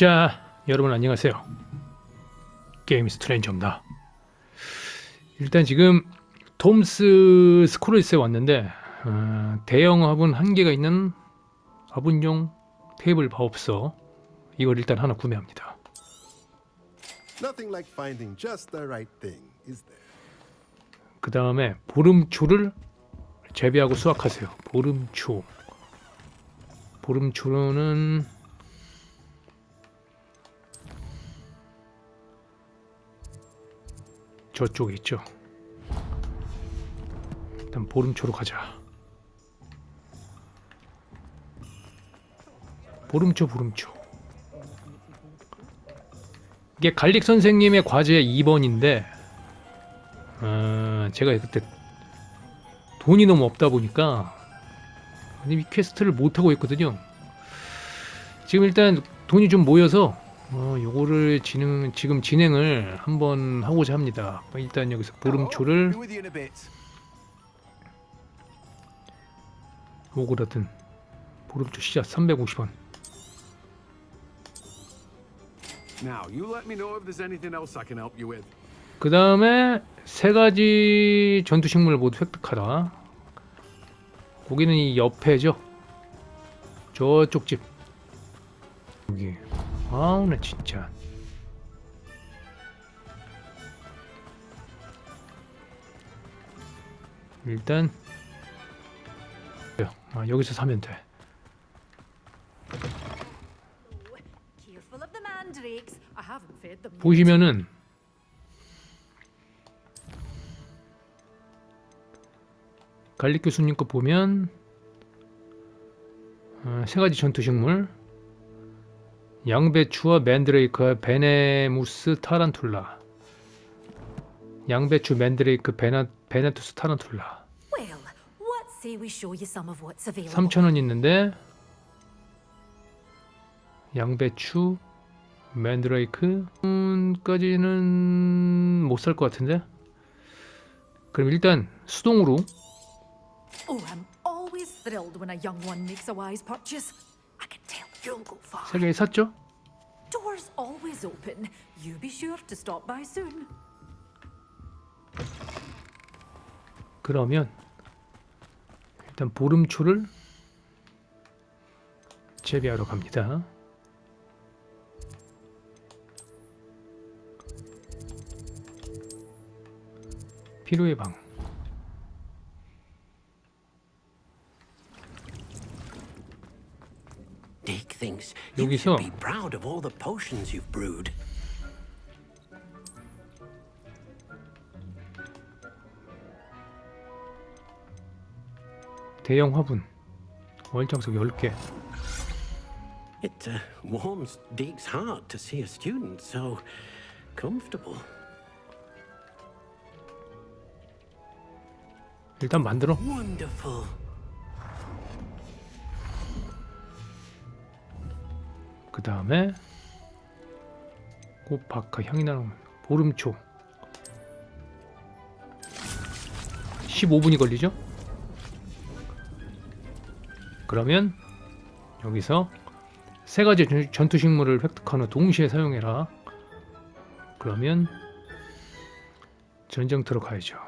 자, 여러분 안녕하세요. 게임 스트레인저입니다. 일단 지금 톰스 스코르스에 왔는데 어, 대형 화분 한 개가 있는 화분용 테이블 바업서 이걸 일단 하나 구매합니다. Nothing like finding just the right thing, is there? 그 다음에 보름초를 재배하고 수확하세요. 보름초. 보름초는 저쪽에 있죠. 일단 보름초로 가자. 보름초, 보름초. 이게 갈릭 선생님의 과제 2번인데 어, 제가 그때 돈이 너무 없다 보니까 이 퀘스트를 못 하고 있거든요. 지금 일단 돈이 좀 모여서 어, 요거를 진행 지금 진행을 한번 하고자 합니다. 일단 여기서 보름초를. 오그라든 보름초 시작 350원. Now, you let me know if there's anything else I can help you with. 그 다음에 세 가지 전투 식물 모두 획득하라. 거기는 이 옆에죠. 저쪽 집. 여기. 아우 나 진짜. 일단 아, 여기서 사면 돼. 보시면은 갈릭 교수님 거 보면 어, 세 가지 전투 식물. 양배추와 맨드레이크와 베네무스 타란툴라. 양배추 맨드레이크 베나, 베네투스 타란툴라. Well, what say we show you some of what's available? 3,000원 있는데 양배추 맨드레이크 까지는 못 살 것 같은데? 그럼 일단 수동으로 Oh, I'm always thrilled when a young one makes a wise purchase. I can tell you'll go far. 세 개 샀죠? Doors always open. You be sure to stop by soon. 그러면 일단 보름초를 재배하러 갑니다. 피로의 방. Dick thinks you 여기서 should be proud of all the potions you've brewed. 대형 화분 월장석 10개. It uh, warms Deke's heart to see a student so comfortable. 일단 만들어. Wonderful. 그 다음에 꽃바카 향이 나는 보름초 15분이 걸리죠? 그러면 여기서 세 가지 전- 전투 식물을 획득한 후 동시에 사용해라. 그러면 전쟁터로 가야죠.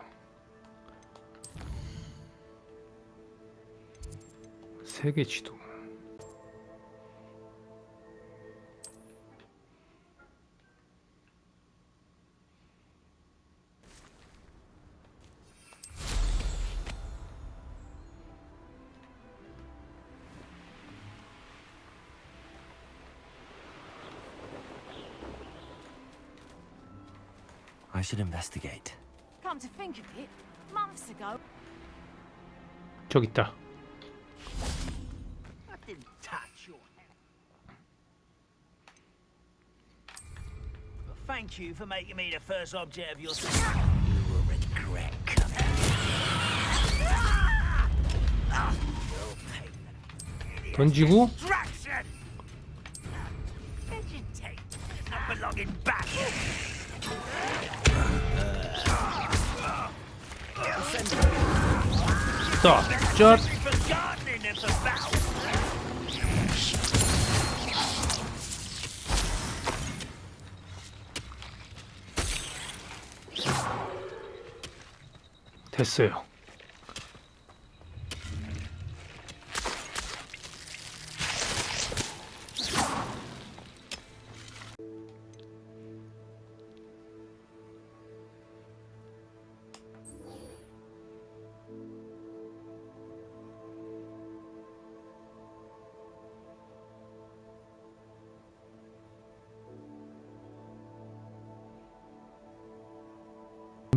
세계 지도. I should investigate. Come to think of it, months ago, 저기 있다. I didn't touch your hand. But thank you for making me the first object of your. You will regret coming. You'll pay 던지고 자, battle. 됐어요.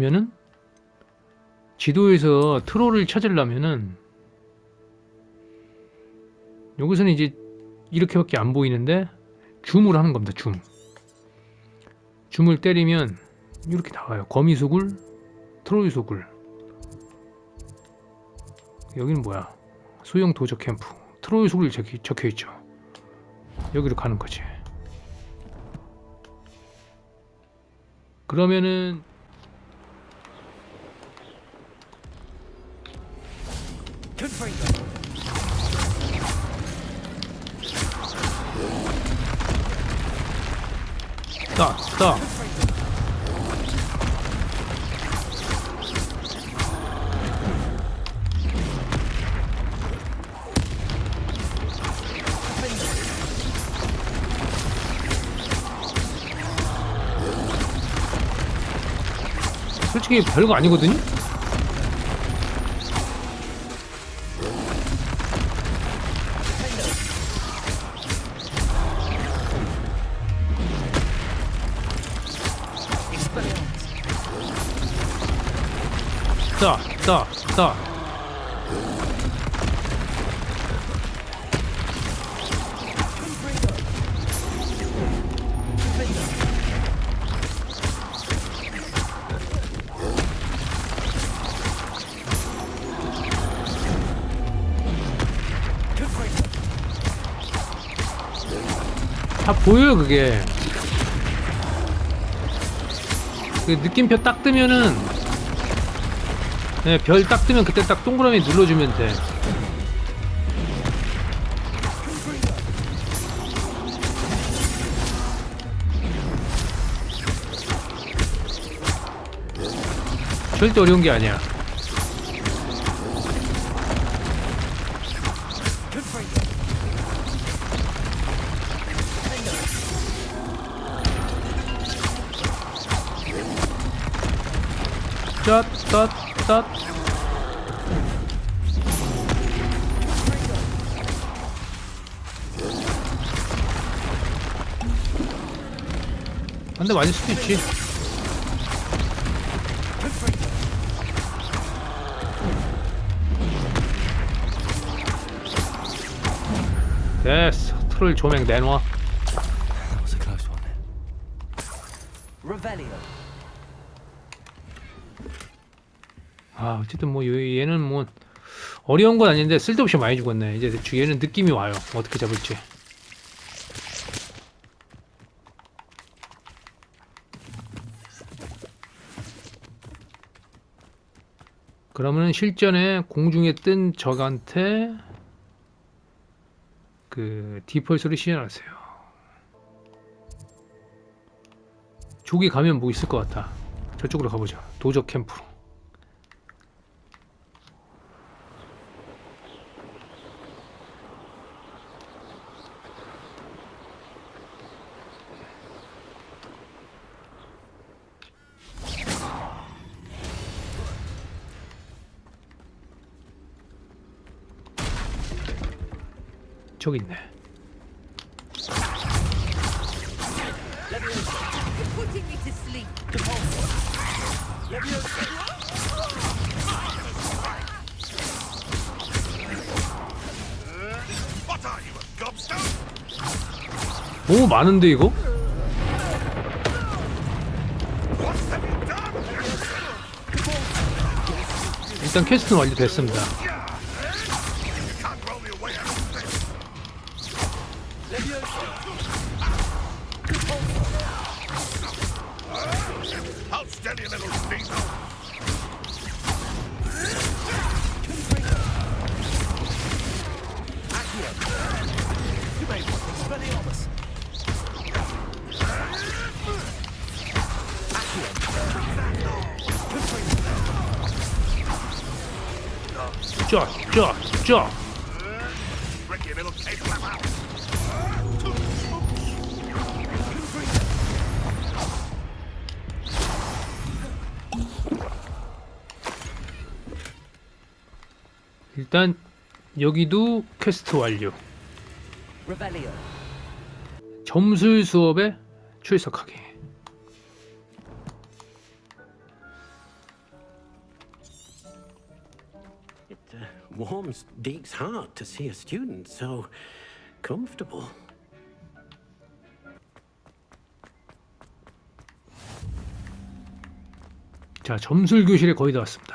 보면은 지도에서 트롤을 찾으려면은 여기서는 이제 이렇게밖에 안 보이는데 줌을 하는 겁니다. 줌. 줌을 때리면 이렇게 나와요. 거미소굴, 트롤 소굴. 여기는 뭐야? 소형 도적 캠프. 트롤 소굴이 적혀, 적혀 있죠. 여기로 가는 거지. 그러면은 따, 따. 솔직히 별거 아니거든요? 따, 따. 다 보여요 그게 그 느낌표 딱 뜨면은 네, 별 딱 뜨면 그때 딱 동그라미 눌러주면 돼. 절대 어려운 게 아니야. 짜 따 따한대 맞을 수도 있지. 됐어. 트롤 조명 내놔. 아 어쨌든 뭐 얘- 얘는 뭐 어려운 건 아닌데 쓸데없이 많이 죽었네. 이제 대충 얘는 느낌이 와요. 어떻게 잡을지. 그러면 실전에 공중에 뜬 적한테 그 디펄스를 시연하세요. 저기 가면 뭐 있을 것 같아. 저쪽으로 가보자. 도적 캠프로. 저기 있네. 너무 많은데 이거? 일단 퀘스트는 완료됐습니다. 쫙 쫙 쫙 일단 여기도 퀘스트 완료. 점술 수업에 출석하기 uh, warms Deke's heart to see a student so comfortable. 자 점술 교실에 거의 다 왔습니다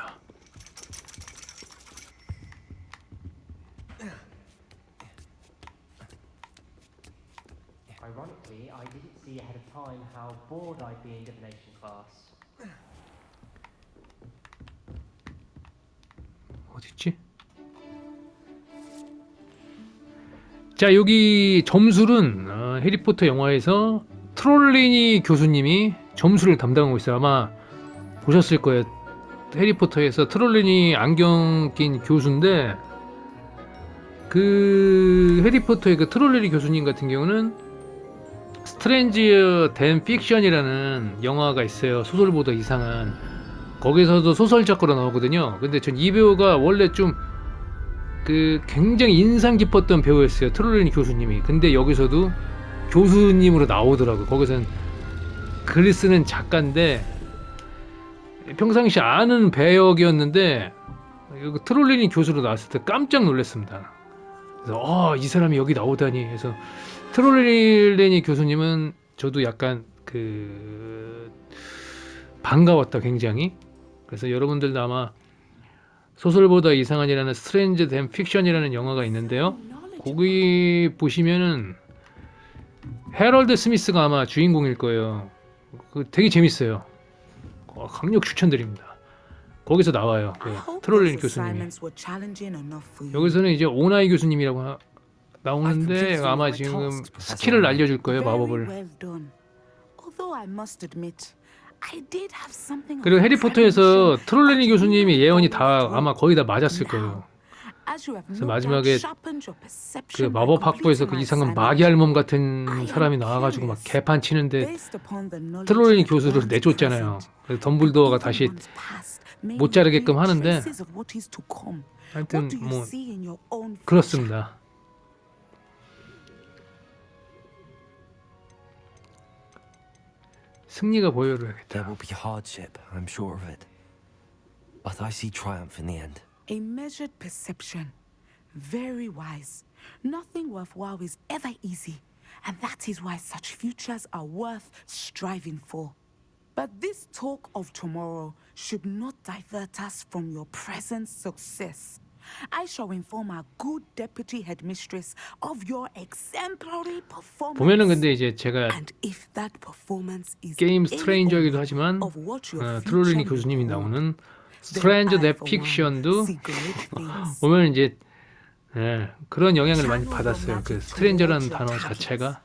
자 여기 점술은 어, 해리포터 영화에서 트롤리니 교수님이 점술을 담당하고 있어요. 아마 보셨을 거예요. 해리포터에서 트롤리니 안경 낀 교수인데 그 해리포터의 그 트롤리니 교수님 같은 경우는 스트레인지어 댄 픽션이라는 영화가 있어요. 소설보다 이상한. 거기서도 소설 작가로 나오거든요. 근데 전 이 배우가 원래 좀 그 굉장히 인상 깊었던 배우였어요. 트롤리니 교수님이. 근데 여기서도 교수님으로 나오더라고. 거기서는 글 쓰는 작가인데 평상시 아는 배역이었는데 여기 트롤리니 교수로 나왔을 때 깜짝 놀랐습니다. 그래서 아, 이 사람이 여기 나오다니 해서 트롤리니 교수님은 저도 약간 그 반가웠다 굉장히 그래서 여러분들도 아마 소설보다 이상한 이라는 스트레인지 댄 픽션이라는 영화가 있는데요. 거기 보시면은 해럴드 스미스가 아마 주인공일 거예요. 그 되게 재밌어요. 어, 강력 추천드립니다. 거기서 나와요. 그 트롤린 교수님이. 여기서는 이제 오나이 교수님이라고 하- 나오는데 아마 지금 스킬을 알려줄 거예요 마법을 그리고 해리포터에서 you 교수님이 예언이 다 아마 거의 다 맞았을. 거예요. As you have 그래서 마지막에 sharpened your 그 마법 학부에서 그 이상한. 마귀 할멈 같은 사람이 나와가지고 막. 개판 치는데 that 교수를 present, 그래서 덤블도어가 다시 못 자르게끔 하는데. 하여튼 뭐? 그렇습니다. 승리가 보여를 There 해야겠다. will be hardship, I'm sure of it. But I see triumph in the end. A measured perception. Very wise. Nothing worthwhile is ever easy, and that is why such futures are worth striving for. But this talk of tomorrow should not divert us from your present success. I shall inform our good deputy headmistress of your exemplary performance. 보면은 근데 이제 제가 And if that performance is 게임 스트레인저이기도 하지만 of what your 어, future 트롤리니 교수님이 나오는 스트레인저 대 픽션도. 보면 이제 예, 그런 영향을 많이 받았어요. 그 스트레인저라는 단어. 자체가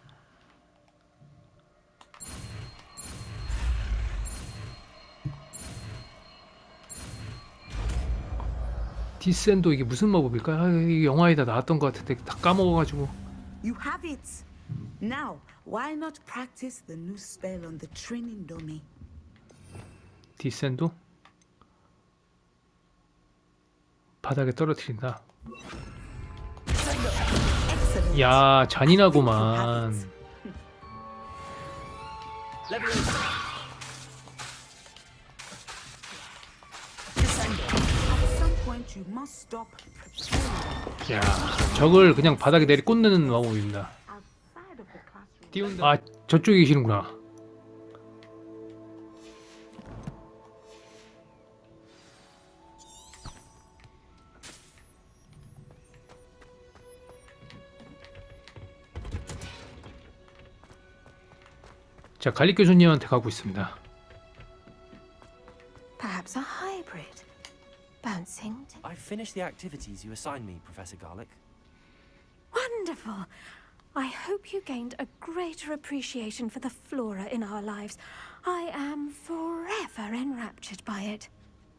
디센도 이게 무슨 마법일까요? 아, 이 영화에 다 나왔던 것 같은데 다 까먹어가지고 You have it. Now, why not practice the new spell on the training dummy? 디센도 바닥에 떨어뜨린다. Excellent. 야 잔인하구만. 야 적을 그냥 바닥에 내리 꽂는 마법입니다. 아 저쪽에 계시는구나. 자 갈릭 교수님한테 가고 있습니다. Perhaps a hybrid. Bouncing. to- I've finished the activities you assigned me, Professor Garlick. Wonderful. I hope you gained a greater appreciation for the flora in our lives. I am forever enraptured by it.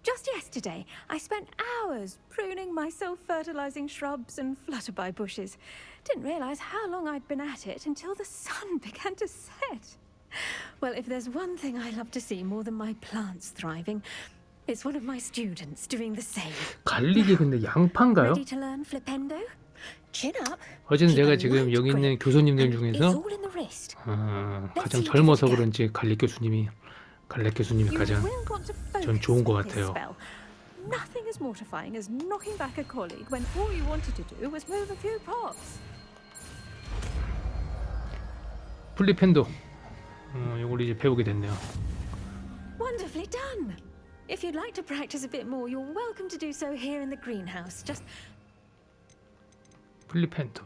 Just yesterday, I spent hours pruning my self-fertilizing shrubs and flutterby bushes. Didn't realize how long I'd been at it until the sun began to set. Well, if there's one thing I love to see more than my plants thriving, it's one of my students doing the same. 갈릭이 근데 양파인가요? Ready to learn flipendo? Chin up. a 제가 지금 여기 있는 교수님들 and 중에서 it's all in the wrist. 어, 가장 젊어서 그런지 갈릭 교수님이 갈릭 교수님이 You 가장 will want to 전 focus 좋은 것 with this 같아요. spell. Nothing as mortifying as knocking back a colleague when all you wanted to do was move a few pots. 플리펜도 어, 이걸 이제 배우게 됐네요. Wonderfully done. If you'd like to practice a bit more, you're welcome to do so here in the greenhouse. Just 플리펜도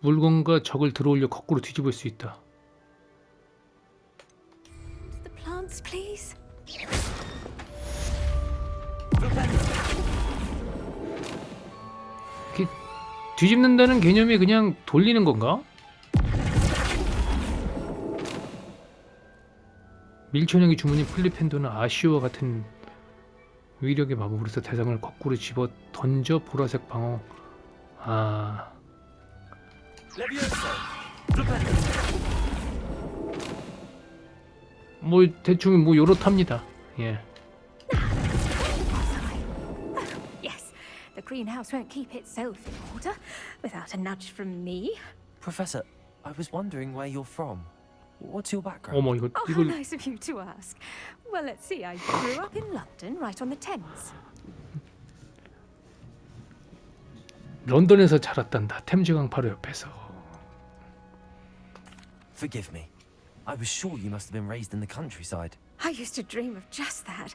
물건과 적을 들어올려 거꾸로 뒤집을 수 있다. the plants, please. 뒤집는다는 개념이 그냥 돌리는 건가? 밀천형이 주문인 플리펜도는 아쉬오와 같은 위력의 마법으로서 대상을 거꾸로 집어 던져 보라색 방어 아 뭐 대충 뭐 요렇답니다 예 Yes, the greenhouse won't keep itself in order without a nudge from me. Professor, I was wondering where you're from. What's your background? 어머 이거 Oh, how 이걸 nice of you to ask. Well, let's see. I grew up in London, right on the Thames. 런던에서 자랐단다 템즈강 바로 옆에서 Forgive me. I was sure you must have been raised in the countryside. I used to dream of just that.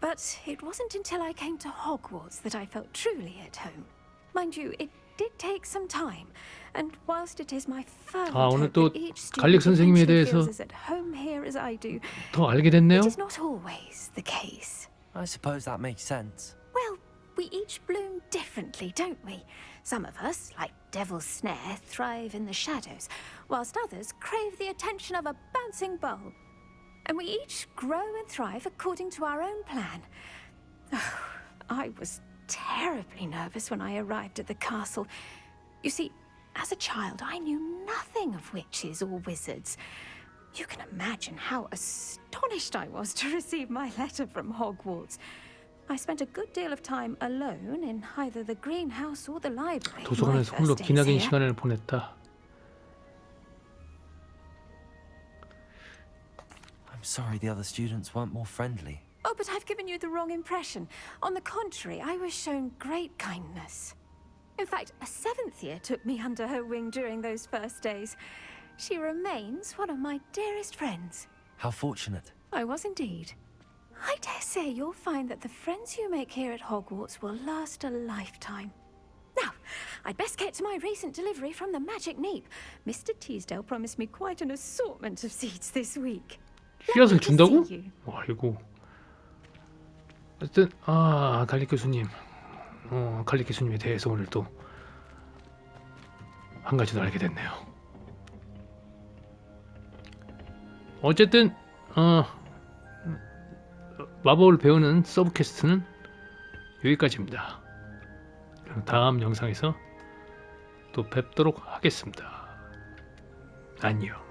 But it wasn't until I came to Hogwarts that I felt truly at home. Mind you, it did take some time. And whilst it is my fervent 아, 오늘 hope 또 that each 갈릭 student 선생님에 eventually 대해서 feels as at home here as I do, 더 알게 됐네요 it is not always the case. I suppose that makes sense. Well, we each bloom differently, don't we? Some of us, like Devil's Snare, thrive in the shadows, whilst others crave the attention of a bouncing bulb. And we each grow and thrive according to our own plan. I was terribly nervous when I arrived at the castle. You see, as a child, I knew nothing of witches or wizards. You can imagine how astonished I was to receive my letter from Hogwarts. I spent a good deal of time alone in either the greenhouse or the library. my 도서관에서 홀로 first days 기나긴 here. 시간을 보냈다 I'm sorry the other students weren't more friendly. Oh, but I've given you the wrong impression. On the contrary, I was shown great kindness. In fact, a seventh year took me under her wing during those first days. She remains one of my dearest friends. How fortunate. I was indeed. I dare say you'll find that the friends you make here at Hogwarts will last a lifetime. Now, I'd best get to my recent delivery from the Magic Neep. Mr. Teasdale promised me quite an assortment of seeds this week. 씨앗을 준다고? see you. 아이고 어쨌든 아 갈릭 교수님. 어 갈릭 교수님에 대해서 오늘 또 한 가지 더 알게 됐네요. 어쨌든 어 마법을 배우는 서브캐스트는 여기까지입니다. 그럼 다음 영상에서 또 뵙도록 하겠습니다. 안녕